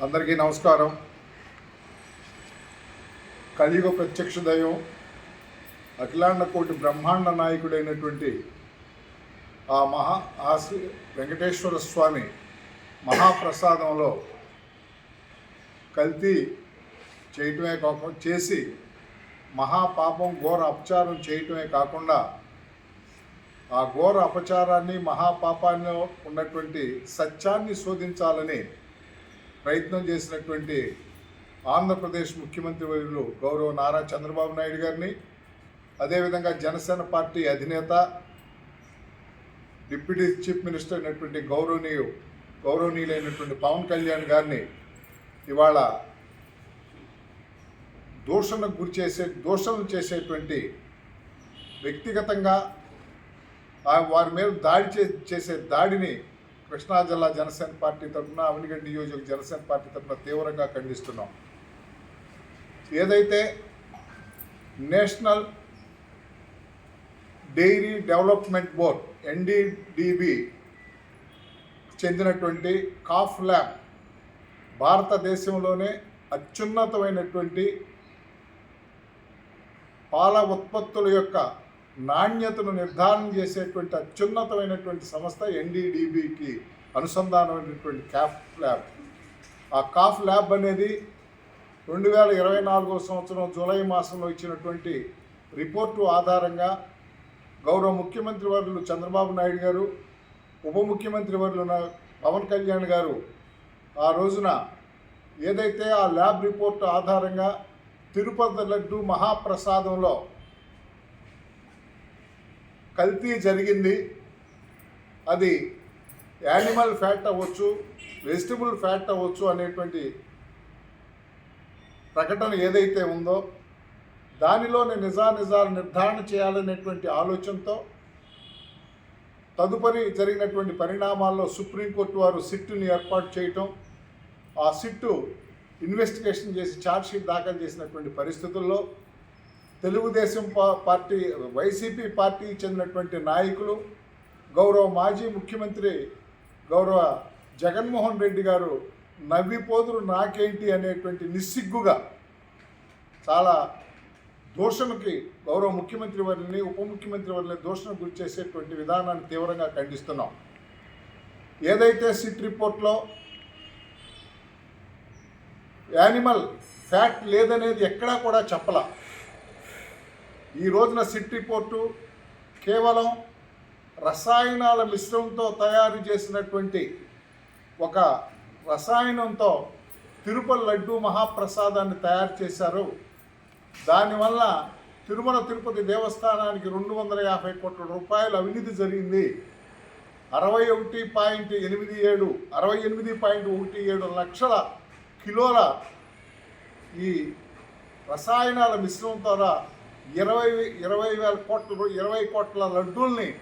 అందరికీ నమస్కారం. కలియుగ ప్రత్యక్ష దైవం అఖిలాండ కోటి బ్రహ్మాండ నాయకుడైనటువంటి ఆ మహా ఆ శ్రీ వెంకటేశ్వర స్వామి మహాప్రసాదంలో కల్తీ చేయటమే కాకుండా చేసి మహాపాపం ఘోర అపచారం చేయటమే కాకుండా ఆ ఘోర అపచారాన్ని మహాపాపాన్ని ఉన్నటువంటి సత్యాన్ని శోధించాలని ప్రయత్నం చేసినటువంటి ఆంధ్రప్రదేశ్ ముఖ్యమంత్రి వర్యులు గౌరవ నారా చంద్రబాబు నాయుడు గారిని అదేవిధంగా జనసేన పార్టీ అధినేత డిప్యూటీ చీఫ్ మినిస్టర్ అయినటువంటి గౌరవనీయు గౌరవనీయులైనటువంటి పవన్ కళ్యాణ్ గారిని ఇవాళ దూషణకు గురి చేసే దూషణలు చేసేటువంటి వ్యక్తిగతంగా వారి మీద దాడి చే చేసే దాడిని కృష్ణా జిల్లా జనసేన పార్టీ తరఫున అవనిగడ్డ నియోజక జనసేన పార్టీ తరఫున తీవ్రంగా ఖండిస్తున్నాం. ఏదైతే national dairy development board NDDB చెందినటువంటి కాఫ్ ల్యాబ్ భారతదేశంలోనే అత్యున్నతమైనటువంటి పాల ఉత్పత్తుల యొక్క నాణ్యతను నిర్ధారణ చేసేటువంటి అత్యున్నతమైనటువంటి సంస్థ ఎన్డీడీబీకి అనుసంధానమైనటువంటి క్యాఫ్ ల్యాబ్. ఆ కాఫ్ ల్యాబ్ అనేది రెండు వేల ఇరవై నాలుగో సంవత్సరం జూలై మాసంలో ఇచ్చినటువంటి రిపోర్టు ఆధారంగా గౌరవ ముఖ్యమంత్రి వర్యులు చంద్రబాబు నాయుడు గారు ఉప ముఖ్యమంత్రి వర్యులు పవన్ కళ్యాణ్ గారు ఆ రోజున ఏదైతే ఆ ల్యాబ్ రిపోర్టు ఆధారంగా తిరుపతి లడ్డు మహాప్రసాదంలో కల్తీ జరిగింది. అది యానిమల్ ఫ్యాట్ అవ్వచ్చు వెజిటబుల్ ఫ్యాట్ అవ్వచ్చు అనేటువంటి ప్రకటన ఏదైతే ఉందో దానిలోని నిజానిజాలు నిర్ధారణ చేయాలనేటువంటి ఆలోచనతో తదుపరి జరిగినటువంటి పరిణామాల్లో సుప్రీంకోర్టు వారు సిట్టుని ఏర్పాటు చేయటం ఆ సిట్టు ఇన్వెస్టిగేషన్ చేసి ఛార్జ్షీట్ దాఖలు చేసినటువంటి పరిస్థితుల్లో తెలుగుదేశం పార్టీ వైసీపీ పార్టీకి చెందినటువంటి నాయకులు గౌరవ మాజీ ముఖ్యమంత్రి గౌరవ జగన్మోహన్ రెడ్డి గారు నవ్విపోదురు నాకేంటి అనేటువంటి నిస్సిగ్గుగా చాలా దోషణకి గౌరవ ముఖ్యమంత్రి వారిని ఉప ముఖ్యమంత్రి వారిని దోషణ గురి చేసేటువంటి విధానాన్ని తీవ్రంగా ఖండిస్తున్నాం. ఏదైతే సిట్ రిపోర్ట్లో యానిమల్ ఫ్యాట్ లేదనేది ఎక్కడా కూడా చెప్పలా. ఈ రోజున సిట్ రిపోర్టు కేవలం రసాయనాల మిశ్రమంతో తయారు చేసినటువంటి ఒక రసాయనంతో తిరుపతి లడ్డు మహాప్రసాదాన్ని తయారు చేశారు. దానివల్ల తిరుమల తిరుపతి దేవస్థానానికి రెండు వందల యాభై కోట్ల రూపాయలు అవినీతి జరిగింది. అరవై ఒకటి పాయింట్ ఎనిమిది ఏడు అరవై ఎనిమిది పాయింట్ ఒకటి ఏడు లక్షల కిలోల ఈ రసాయనాల మిశ్రమం ద్వారా ఇరవై ఇరవై వేల కోట్ల ఇరవై కోట్ల లడ్డూల్ని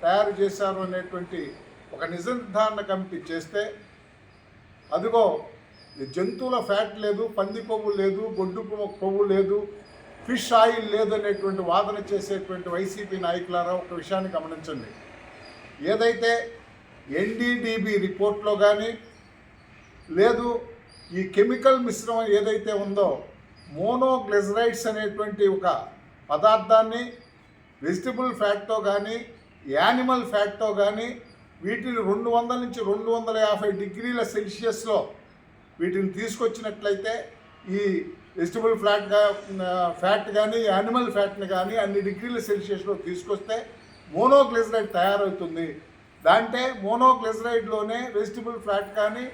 తయారు చేశారు అనేటువంటి ఒక నిజ నిర్ధారణ కమిటీ చేస్తే అదిగో జంతువుల ఫ్యాట్ లేదు పంది కొవ్వు లేదు గొడ్డు కొవ్వు లేదు ఫిష్ ఆయిల్ లేదు అనేటువంటి వాదన చేసేటువంటి వైసీపీ నాయకులారా ఒక విషయాన్ని గమనించండి. ఏదైతే ఎన్డీడీబీ రిపోర్ట్లో కానీ లేదు ఈ కెమికల్ మిశ్రమం ఏదైతే ఉందో మోనోగ్లెజరైడ్స్ అనేటువంటి ఒక పదార్థాన్ని వెజిటబుల్ ఫ్యాట్తో కానీ యానిమల్ ఫ్యాట్తో కానీ వీటిని రెండు వందల నుంచి రెండు వందల యాభై డిగ్రీల సెల్సియస్లో వీటిని తీసుకొచ్చినట్లయితే ఈ వెజిటబుల్ ఫ్లాట్ ఫ్యాట్ కానీ యానిమల్ ఫ్యాట్ని కానీ అన్ని డిగ్రీల సెల్సియస్లో తీసుకొస్తే మోనోగ్లిజరైడ్ తయారవుతుంది. దాంటే మోనోగ్లిజరైడ్లోనే వెజిటబుల్ ఫ్యాట్ కానీ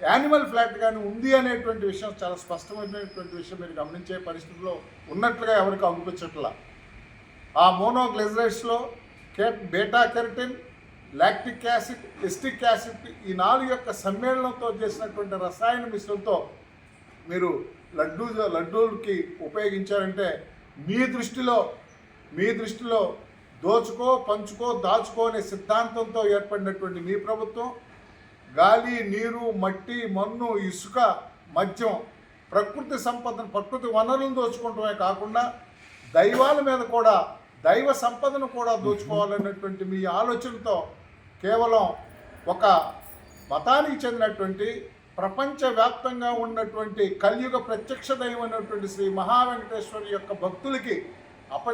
యానిమల్ ఫ్లాట్ కానీ ఉంది అనేటువంటి విషయం చాలా స్పష్టమైనటువంటి విషయం మీరు గమనించే పరిస్థితిలో ఉన్నట్లుగా ఎవరికి అనిపించట్లా ఆ మోనోగ్లెజరైడ్స్లో కే beta keratin lactic acid acetic acid ఈ నాలుగు యొక్క సమ్మేళనంతో చేసినటువంటి రసాయన మిశ్రమంతో మీరు లడ్డూ లడ్డూలకి ఉపయోగించారంటే మీ దృష్టిలో మీ దృష్టిలో దోచుకో పంచుకో దాచుకో అనే సిద్ధాంతంతో ఏర్పడినటువంటి మీ ప్రభుత్వం గాలి నీరు మట్టి మన్ను ఇసుక మద్యం ప్రకృతి సంపదను ప్రకృతి వనరులను దోచుకోవటమే కాకుండా దైవాల మీద కూడా దైవ సంపదను కూడా దోచుకోవాలన్నటువంటి మీ ఆలోచనతో కేవలం ఒక మతానికి చెందినటువంటి ప్రపంచవ్యాప్తంగా ఉన్నటువంటి కలియుగ ప్రత్యక్ష దైవమైనటువంటి శ్రీ మహావెంకటేశ్వరి యొక్క భక్తులకి అప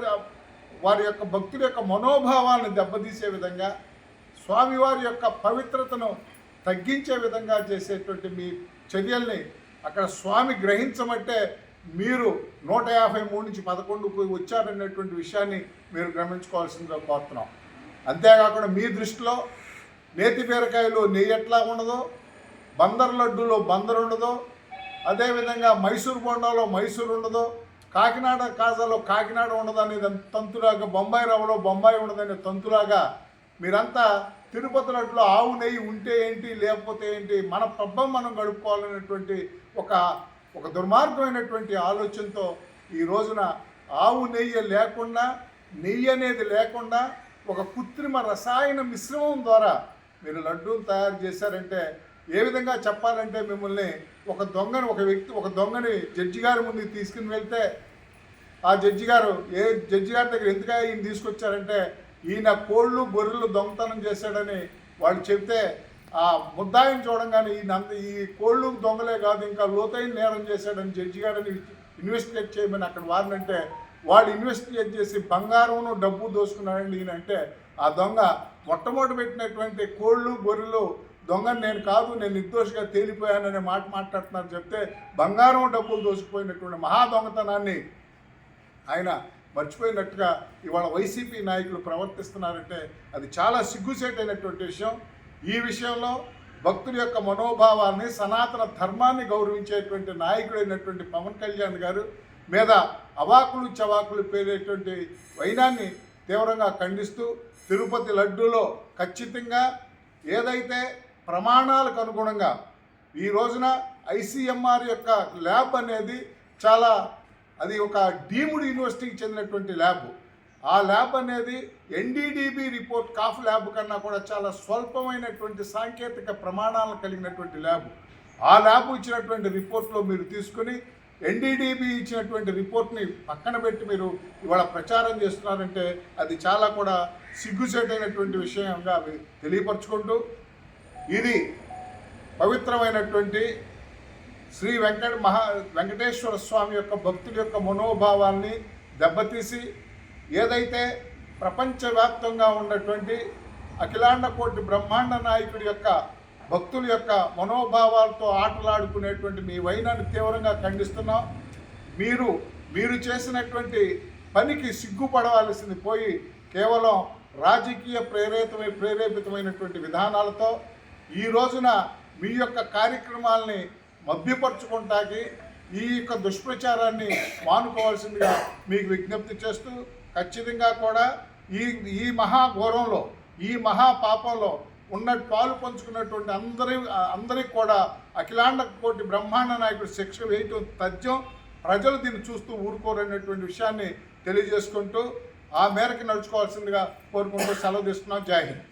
వారి యొక్క భక్తుల యొక్క మనోభావాలను దెబ్బతీసే విధంగా స్వామివారి యొక్క పవిత్రతను తగ్గించే విధంగా చేసేటువంటి మీ చర్యల్ని అక్కడ స్వామి గ్రహించమంటే మీరు నూట యాభై మూడు నుంచి పదకొండుకు వచ్చారనేటువంటి విషయాన్ని మీరు గమనించుకోవాల్సిందిగా కోరుతున్నాం. అంతేకాకుండా మీ దృష్టిలో నేతి బీరకాయలు నెయ్యి ఎట్లా ఉండదో బందర్ లడ్డూలో బందర్ ఉండదో అదేవిధంగా మైసూర్ బొండాలో మైసూర్ ఉండదో కాకినాడ కాజాలో కాకినాడ ఉండదు అనేది తంతులాగా బొంబాయి రవ్వలో బొంబాయి ఉండదనే తంతులాగా మీరంతా తిరుపతి లడ్డులో ఆవు నెయ్యి ఉంటే ఏంటి లేకపోతే ఏంటి మన పబ్బం మనం గడుపుకోవాలనేటువంటి ఒక ఒక దుర్మార్గమైనటువంటి ఆలోచనతో ఈ రోజున ఆవు నెయ్యి లేకుండా నెయ్యి అనేది లేకుండా ఒక కృత్రిమ రసాయన మిశ్రమం ద్వారా మీరు లడ్డూలు తయారు చేశారంటే ఏ విధంగా చెప్పాలంటే మిమ్మల్ని ఒక దొంగని ఒక వ్యక్తి ఒక దొంగని జడ్జి గారి ముందుకు తీసుకుని వెళ్తే ఆ జడ్జి గారు ఏ జడ్జి గారి దగ్గర ఎందుకు ఈయన తీసుకొచ్చారంటే ఈయన కోళ్ళు గొర్రెలు దొంగతనం చేశాడని వాళ్ళు చెప్తే ఆ ముద్దాయిని చూడంగానే ఈయన అంత ఈ కోళ్ళు దొంగలే కాదు ఇంకా లోతైన నేరం చేశాడని జడ్జి గారిని ఇన్వెస్టిగేట్ చేయమని అక్కడ వారినంటే వాడు ఇన్వెస్టిగేట్ చేసి బంగారమును డబ్బు దోసుకున్నాడండి ఈయన అంటే ఆ దొంగ మొట్టమొదటి పెట్టినటువంటి కోళ్ళు గొర్రెలు దొంగని నేను కాదు నేను నిర్దోషిగా తేలిపోయాననే మాట మాట్లాడుతున్నారు చెప్తే బంగారం డబ్బులు దోసుకుపోయినటువంటి మహా దొంగతనాన్ని ఆయన మర్చిపోయినట్టుగా ఇవాళ వైసీపీ నాయకులు ప్రవర్తిస్తున్నారంటే అది చాలా సిగ్గుసేటైనటువంటి విషయం. ఈ విషయంలో భక్తుల యొక్క మనోభావాన్ని సనాతన ధర్మాన్ని గౌరవించేటువంటి నాయకుడైనటువంటి పవన్ కళ్యాణ్ గారు మీద అవాకులు చవాకులు పేరేటువంటి వైనాన్ని తీవ్రంగా ఖండిస్తూ తిరుపతి లడ్డూలో ఖచ్చితంగా ఏదైతే ప్రమాణాలకు అనుగుణంగా ఈ రోజున ఐసీఎంఆర్ యొక్క ల్యాబ్ అనేది చాలా అది ఒక డీమ్డ్ యూనివర్సిటీకి చెందినటువంటి ల్యాబ్. ఆ ల్యాబ్ అనేది ఎన్డీడీబీ రిపోర్ట్ కాఫ్ ల్యాబ్ కన్నా కూడా చాలా స్వల్పమైనటువంటి సాంకేతిక ప్రమాణాలను కలిగినటువంటి ల్యాబ్. ఆ ల్యాబ్ ఇచ్చినటువంటి రిపోర్ట్లో మీరు తీసుకుని ఎన్డీడీబీ ఇచ్చినటువంటి రిపోర్ట్ని పక్కన పెట్టి మీరు ఇవాళ ప్రచారం చేస్తున్నారంటే అది చాలా కూడా సిగ్గుసేటైనటువంటి విషయంగా తెలియపరచుకుంటూ ఇది పవిత్రమైనటువంటి శ్రీ వెంకట మహా వెంకటేశ్వర స్వామి యొక్క భక్తుల యొక్క మనోభావాల్ని దెబ్బతీసి ఏదైతే ప్రపంచవ్యాప్తంగా ఉన్నటువంటి అఖిలాండ కోటి బ్రహ్మాండ నాయకుడి యొక్క భక్తుల యొక్క మనోభావాలతో ఆటలాడుకునేటువంటి మీ వైనాన్ని తీవ్రంగా ఖండిస్తున్నాం. మీరు మీరు చేసినటువంటి పనికి సిగ్గుపడవలసింది పోయి కేవలం రాజకీయ ప్రేరేతమై ప్రేరేపితమైనటువంటి విధానాలతో ఈ రోజున మీ యొక్క కార్యక్రమాల్ని మభ్యపరచుకుంటాకి ఈ యొక్క దుష్ప్రచారాన్ని మానుకోవాల్సిందిగా మీకు విజ్ఞప్తి చేస్తూ ఖచ్చితంగా కూడా ఈ ఈ మహాఘోరంలో ఈ మహా పాపంలో ఉన్న పాలు పంచుకున్నటువంటి అందరి అందరికి కూడా అఖిలాండ కోటి బ్రహ్మాండ నాయకుడు శిక్ష వేయటం తథ్యం ప్రజలు దీన్ని చూస్తూ ఊరుకోరనేటువంటి విషయాన్ని తెలియజేసుకుంటూ ఆ మేరకు నడుచుకోవాల్సిందిగా కోరుకుంటూ సెలవు తీసుకున్నాం జాహింద్